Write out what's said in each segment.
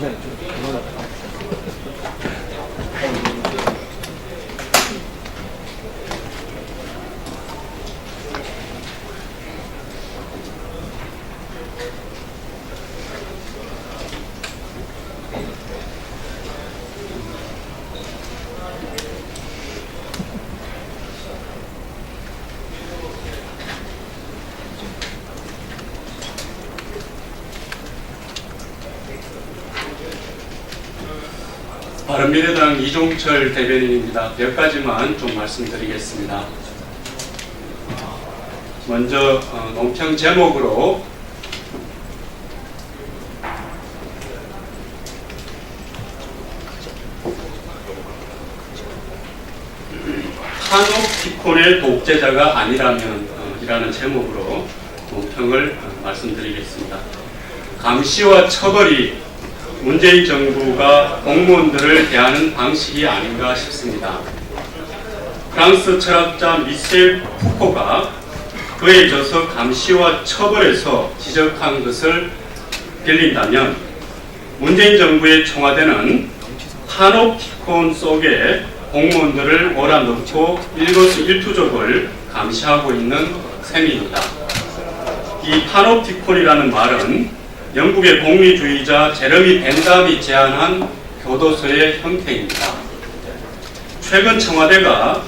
바 이종철 대변인입니다. 몇 가지만 좀 말씀드리겠습니다. 먼저 어, 논평 제목으로 한옥티콘의 독재자가 아니라면 어, 이라는 제목으로 논평을 어, 말씀드리겠습니다. 감시와 처벌이 문재인 정부가 공무원들을 대하는 방식이 아닌가 싶습니다. 프랑스 철학자 미셀 푸코가 그에 져서 감시와 처벌에서 지적한 것을 빌린다면 문재인 정부의 청와대는 파노피콘 속에 공무원들을 몰아넣고 일거수일투족을 감시하고 있는 셈입니다. 이 파노피콘이라는 말은 영국의 공리주의자 제러미 벤담이 제안한 교도소의 형태입니다. 최근 청와대가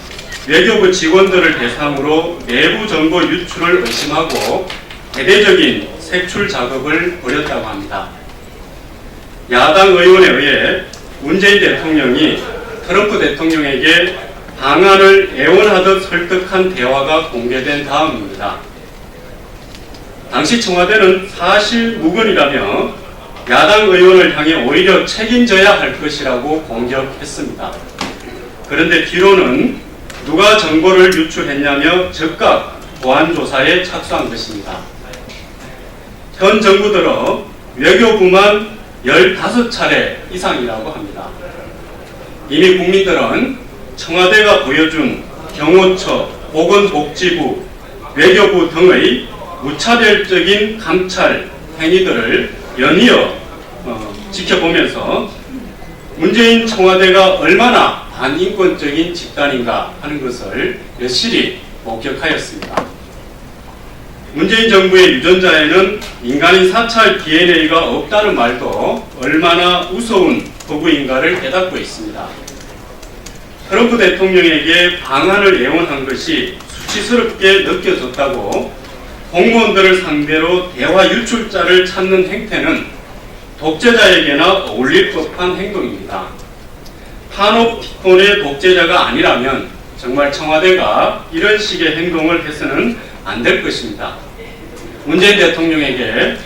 외교부 직원들을 대상으로 내부 정보 유출을 의심하고 대대적인 색출 작업을 벌였다고 합니다. 야당 의원에 의해 문재인 대통령이 트럼프 대통령에게 방안을 애원하듯 설득한 대화가 공개된 다음입니다. 당시 청와대는 사실 무근이라며 야당 의원을 향해 오히려 책임져야 할 것이라고 공격했습니다. 그런데 뒤로는 누가 정보를 유출했냐며 즉각 보안 조사에 착수한 것입니다. 현 정부 들어 외교부만 15차례 이상이라고 합니다. 이미 국민들은 청와대가 보여준 경호처, 보건복지부, 외교부 등의 무차별적인 감찰 행위들을 연이어 어, 지켜보면서 문재인 청와대가 얼마나 반인권적인 집단인가 하는 것을 여실히 목격하였습니다. 문재인 정부의 유전자에는 인간인 사찰 DNA가 없다는 말도 얼마나 우스운 도구인가를 깨닫고 있습니다. 트럼프 대통령에게 방안을 애원한 것이 수치스럽게 느껴졌다고 공무원들을 상대로 대화 유출자를 찾는 행태는 독재자에게나 어울릴 법한 행동입니다. 파노피콘의 독재자가 아니라면 정말 청와대가 이런 식의 행동을 해서는 안 될 것입니다. 문재인 대통령에게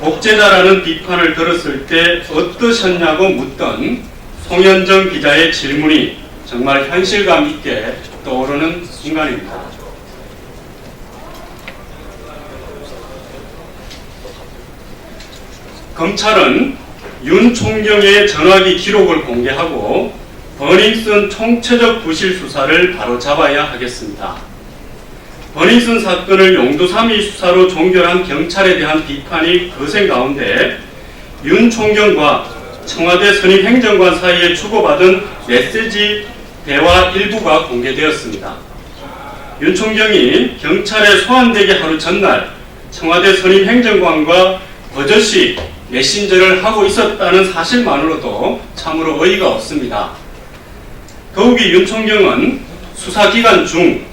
독재자라는 비판을 들었을 때 어떠셨냐고 묻던 송현정 기자의 질문이 정말 현실감 있게 떠오르는 순간입니다. 검찰은 윤 총경의 전화기 기록을 공개하고 버닝썬 총체적 부실 수사를 바로 잡아야 하겠습니다. 버닝썬 사건을 용두삼이 수사로 종결한 경찰에 대한 비판이 거센 가운데 윤 총경과 청와대 선임 행정관 사이에 주고받은 메시지 대화 일부가 공개되었습니다. 윤 총경이 경찰에 소환되기 하루 전날 청와대 선임 행정관과 버젓이 메신저를 하고 있었다는 사실만으로도 참으로 어이가 없습니다. 더욱이 윤 총경은 수사기간 중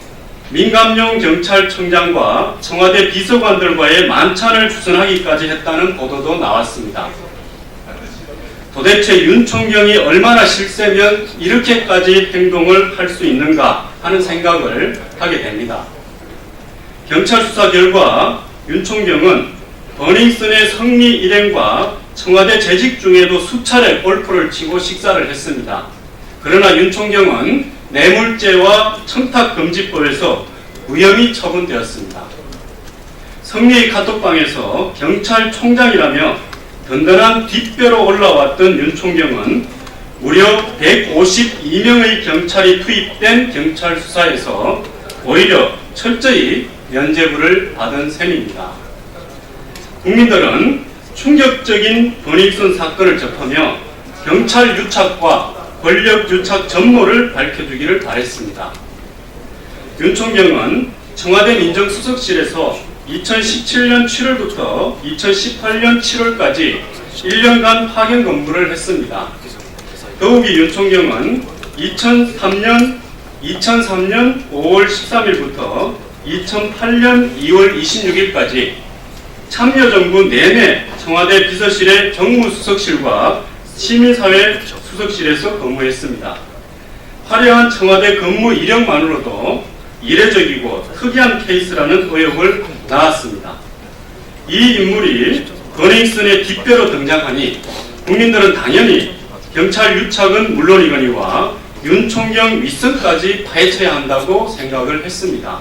민감용 경찰청장과 청와대 비서관들과의 만찬을 주선하기까지 했다는 보도도 나왔습니다. 도대체 윤 총경이 얼마나 실세면 이렇게까지 행동을 할 수 있는가 하는 생각을 하게 됩니다. 경찰 수사 결과 윤 총경은 버닝썬의 성리 일행과 청와대 재직 중에도 수차례 골프를 치고 식사를 했습니다. 그러나 윤 총경은 뇌물죄와 청탁금지법에서 무혐의 처분되었습니다. 성리의 카톡방에서 경찰총장이라며 든든한 뒷배로 올라왔던 윤 총경은 무려 152명의 경찰이 투입된 경찰 수사에서 오히려 철저히 면죄부를 받은 셈입니다. 국민들은 충격적인 버닝썬 사건을 접하며 경찰 유착과 권력 유착 전모를 밝혀주기를 바랬습니다. 윤 총경은 청와대 민정수석실에서 2017년 7월부터 2018년 7월까지 1년간 파견 근무를 했습니다. 더욱이 윤 총경은 2003년 2003년 5월 13일부터 2008년 2월 26일까지 참여정부 내내 청와대 비서실의 정무수석실과 시민사회 수석실에서 근무했습니다. 화려한 청와대 근무 이력만으로도 이례적이고 특이한 케이스라는 의혹을 낳았습니다. 이 인물이 버닝썬의 뒷배로 등장하니 국민들은 당연히 경찰 유착은 물론이거니와 윤 총경 윗선까지 파헤쳐야 한다고 생각을 했습니다.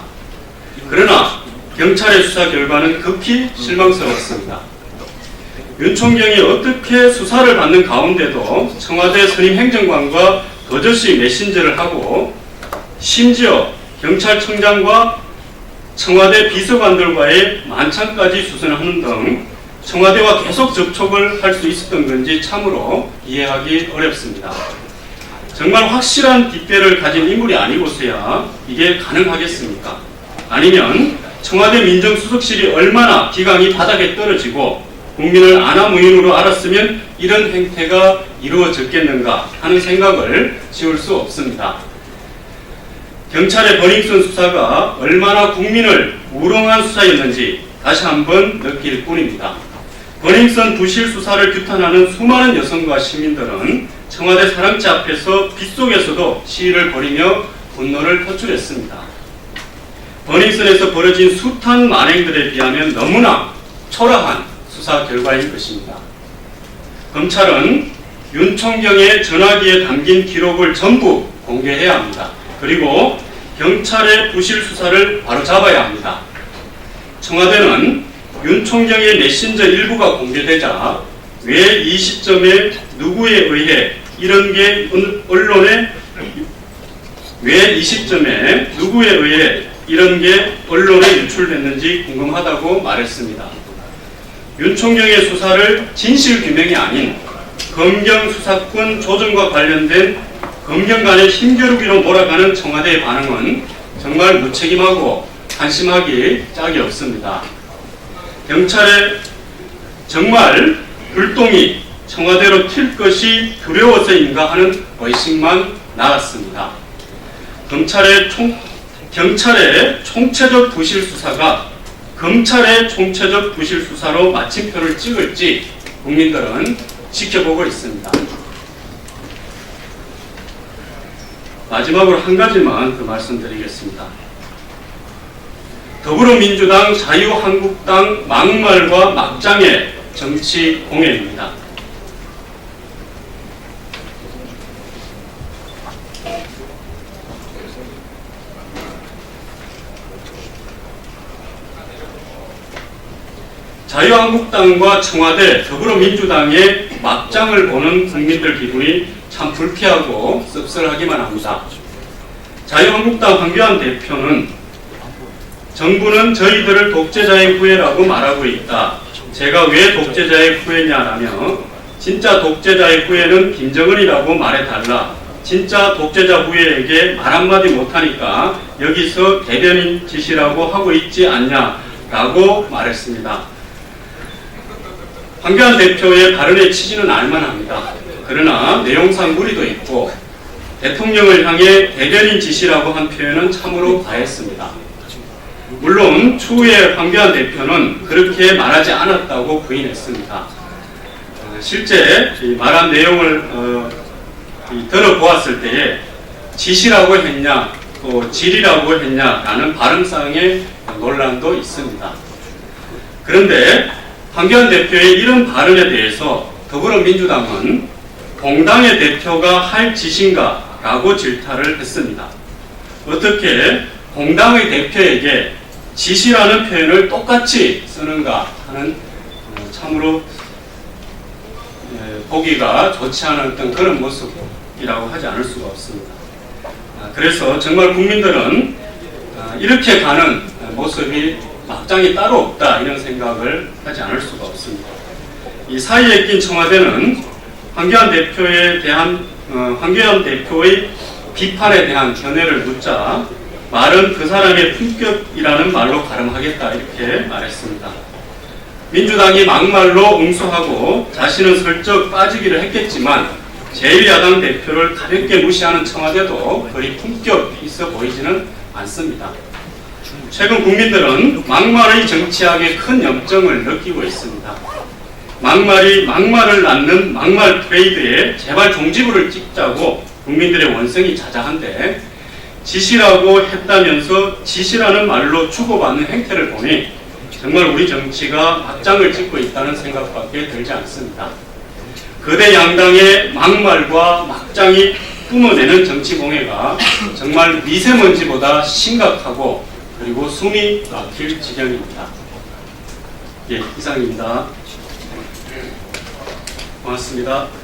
그러나 경찰의 수사 결과는 극히 실망스러웠습니다. 윤 총경이 어떻게 수사를 받는 가운데도 청와대 선임 행정관과 거저씨 메신저를 하고 심지어 경찰청장과 청와대 비서관들과의 만찬까지 수선하는 등 청와대와 계속 접촉을 할 수 있었던 건지 참으로 이해하기 어렵습니다. 정말 확실한 뒷배를 가진 인물이 아니고서야 이게 가능하겠습니까? 아니면 청와대 민정수석실이 얼마나 기강이 바닥에 떨어지고 국민을 아나무인으로 알았으면 이런 행태가 이루어졌겠는가 하는 생각을 지울 수 없습니다. 경찰의 버닝썬 수사가 얼마나 국민을 우롱한 수사였는지 다시 한번 느낄 뿐입니다. 버닝썬 부실 수사를 규탄하는 수많은 여성과 시민들은 청와대 사랑채 앞에서 빗속에서도 시위를 벌이며 분노를 표출했습니다. 버닝썬에서 벌어진 숱한 만행들에 비하면 너무나 초라한 수사 결과인 것입니다. 검찰은 윤 총경의 전화기에 담긴 기록을 전부 공개해야 합니다. 그리고 경찰의 부실 수사를 바로잡아야 합니다. 청와대는 윤 총경의 메신저 일부가 공개되자 왜 이 시점에 누구에 의해 이런 게 언론에 왜 이 시점에 누구에 의해 이런 게 언론에 유출됐는지 궁금하다고 말했습니다. 윤 총경의 수사를 진실 규명이 아닌 검경 수사권 조정과 관련된 검경 간의 힘겨루기로 몰아가는 청와대의 반응은 정말 무책임하고 한심하기 짝이 없습니다. 경찰의 정말 불똥이 청와대로 튈 것이 두려워서인가 하는 의식만 나왔습니다. 검찰의 총, 경찰의 총체적 부실 수사가 검찰의 총체적 부실 수사로 마침표를 찍을지 국민들은 지켜보고 있습니다. 마지막으로 한 가지만 더 말씀드리겠습니다. 더불어민주당, 자유한국당 막말과 막장의 정치 공연입니다. 자유한국당과 청와대, 더불어민주당의 막장을 보는 국민들 기분이 참 불쾌하고 씁쓸하기만 합니다. 자유한국당 황교안 대표는 정부는 저희들을 독재자의 후예라고 말하고 있다. 제가 왜 독재자의 후예냐라며 진짜 독재자의 후예는 김정은이라고 말해달라. 진짜 독재자 후예에게 말 한마디 못하니까 여기서 대변인 짓이라고 하고 있지 않냐라고 말했습니다. 황교안 대표의 발언의 취지는 알만합니다. 그러나 내용상 무리도 있고 대통령을 향해 대변인 짓이라고 한 표현은 참으로 과했습니다. 물론 추후에 황교안 대표는 그렇게 말하지 않았다고 부인했습니다. 어, 실제 이 말한 내용을 어, 이 들어보았을 때에 짓이라고 했냐 또 질이라고 했냐라는 발음상의 논란도 있습니다. 그런데 황교안 대표의 이런 발언에 대해서 더불어민주당은 공당의 대표가 할 짓인가 라고 질타를 했습니다. 어떻게 공당의 대표에게 지시라는 표현을 똑같이 쓰는가 하는 어, 참으로 예, 보기가 좋지 어떤 그런 모습이라고 하지 않을 수가 없습니다. 아, 그래서 정말 국민들은 아, 이렇게 가는 모습이 막장이 따로 없다 이런 생각을 하지 않을 수가 없습니다. 이 사이에 낀 청와대는 황교안 대표에 대한 어, 황교안 대표의 비판에 대한 견해를 묻자 말은 그 사람의 품격이라는 말로 가름하겠다 이렇게 말했습니다. 민주당이 막말로 응수하고 자신은 슬쩍 빠지기를 했겠지만 제1야당 대표를 가볍게 무시하는 청와대도 그리 품격 있어 보이지는 않습니다. 최근 국민들은 막말의 정치학에 큰 염증을 느끼고 있습니다. 막말이 막말을 낳는 막말 트레이드에 제발 종지부를 찍자고 국민들의 원성이 자자한데 지시라고 했다면서 지시라는 말로 주고받는 행태를 보니 정말 우리 정치가 막장을 찍고 있다는 생각밖에 들지 않습니다. 거대 양당의 막말과 막장이 뿜어내는 정치 공해가 정말 미세먼지보다 심각하고 그리고 숨이 막힐 지경입니다. 예, 이상입니다. 고맙습니다.